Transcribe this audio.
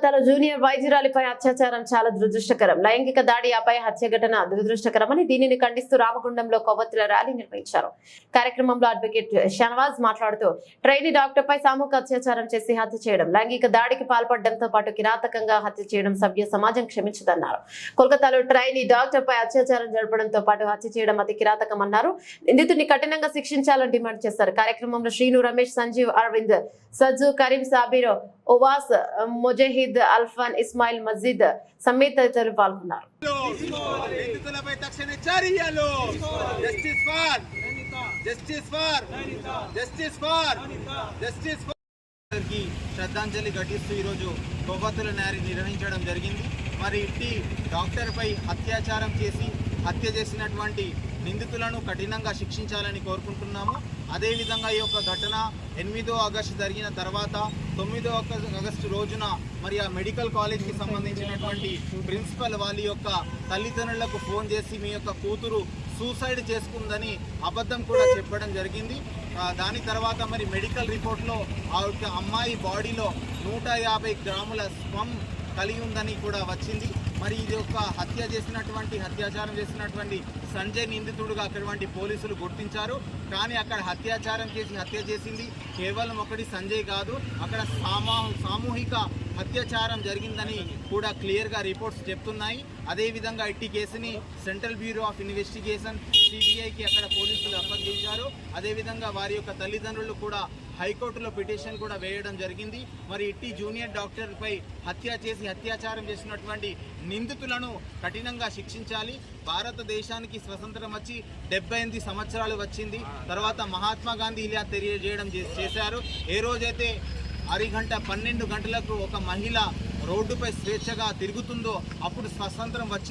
కోల్కతాలో జూనియర్ వైద్యురాలిపై అత్యాచారం చాలా దురదృష్టకరం. లైంగిక దాడి ఆపై హత్య ఘటన దురదృష్టకరమని దీనిని ఖండిస్తూ రామగుండంలో కొవ్వొత్తుల ర్యాలీ నిర్వహించారు. కార్యక్రమంలో అడ్వకేట్ షనవాజ్ మాట్లాడుతూ ట్రైనీ డాక్టర్ పై సామూహిక అత్యాచారం చేసి హత్య చేయడం లైంగిక దాడికి పాల్పడడంతో పాటు కిరాతకంగా హత్య చేయడం సభ్య సమాజం క్షమించదన్నారు. కోల్కతాలో ట్రైనీ డాక్టర్ పై అత్యాచారం జరపడంతో పాటు హత్య చేయడం అతి కిరాతకం అన్నారు నిందితుడిని కఠినంగా శిక్షించాలని డిమాండ్ చేశారు. కార్యక్రమంలో శ్రీను రమేష్ సంజీవ్ అరవింద్ సజ్జు కరీం సాబీర్ ఒవాస్ ముజహిద్ అల్ఫాన్ ఇస్మాయిల్ మజీద్ సమేత తదితరులు పాల్గొన్నారు. శ్రద్ధాంజలి ఘటిస్తూ ఈరోజు కొవ్వతుల నేరి నిర్వహించడం జరిగింది. మరి ఇట్టి డాక్టర్పై అత్యాచారం చేసి హత్య చేసినటువంటి నిందితులను కఠినంగా శిక్షించాలని కోరుకుంటున్నాము. అదేవిధంగా ఈ యొక్క ఘటన ఎనిమిదో ఆగస్టు జరిగిన తర్వాత తొమ్మిదో ఆగస్టు రోజున మరి ఆ మెడికల్ కాలేజ్కి సంబంధించినటువంటి ప్రిన్సిపల్ వాళ్ళ యొక్క తల్లిదండ్రులకు ఫోన్ చేసి మీ యొక్క కూతురు సూసైడ్ చేసుకుందని అబద్ధం కూడా చెప్పడం జరిగింది. దాని తర్వాత మరి మెడికల్ రిపోర్ట్లో ఆ యొక్క అమ్మాయి బాడీలో నూట యాభై గ్రాముల స్పమ్ కలిగి ఉందని కూడా వచ్చింది. మరి ఇది ఒక హత్య చేసినటువంటి అత్యాచారం చేసినటువంటి సంజయ్ నిందితుడుగా అక్కడటువంటి పోలీసులు గుర్తించారు. కానీ అక్కడ అత్యాచారం చేసి హత్య చేసింది కేవలం ఒకటి సంజయ్ కాదు. అక్కడ సామా సామూహిక అత్యాచారం జరిగిందని కూడా క్లియర్గా రిపోర్ట్స్ చెప్తున్నాయి. అదేవిధంగా ఇట్టి కేసుని సెంట్రల్ బ్యూరో ఆఫ్ ఇన్వెస్టిగేషన్ సిబిఐకి అక్కడ పోలీసులు అప్పగించారు. అదేవిధంగా వారి యొక్క తల్లిదండ్రులు కూడా హైకోర్టులో పిటిషన్ కూడా వేయడం జరిగింది. మరి ఇట్టి జూనియర్ డాక్టర్పై హత్య చేసి అత్యాచారం చేసినటువంటి నిందితులను కఠినంగా శిక్షించాలి. భారతదేశానికి స్వతంత్రం వచ్చి డెబ్బై ఎనిమిది సంవత్సరాలు వచ్చింది. తర్వాత మహాత్మా గాంధీ ఇలా తెలియజేయడం చేశారు. ఏ రోజైతే అరిగంట పన్నెండు గంటలకు ఒక మహిళ రోడ్డుపై స్వేచ్ఛగా తిరుగుతుందో అప్పుడు స్వతంత్రం వచ్చింది.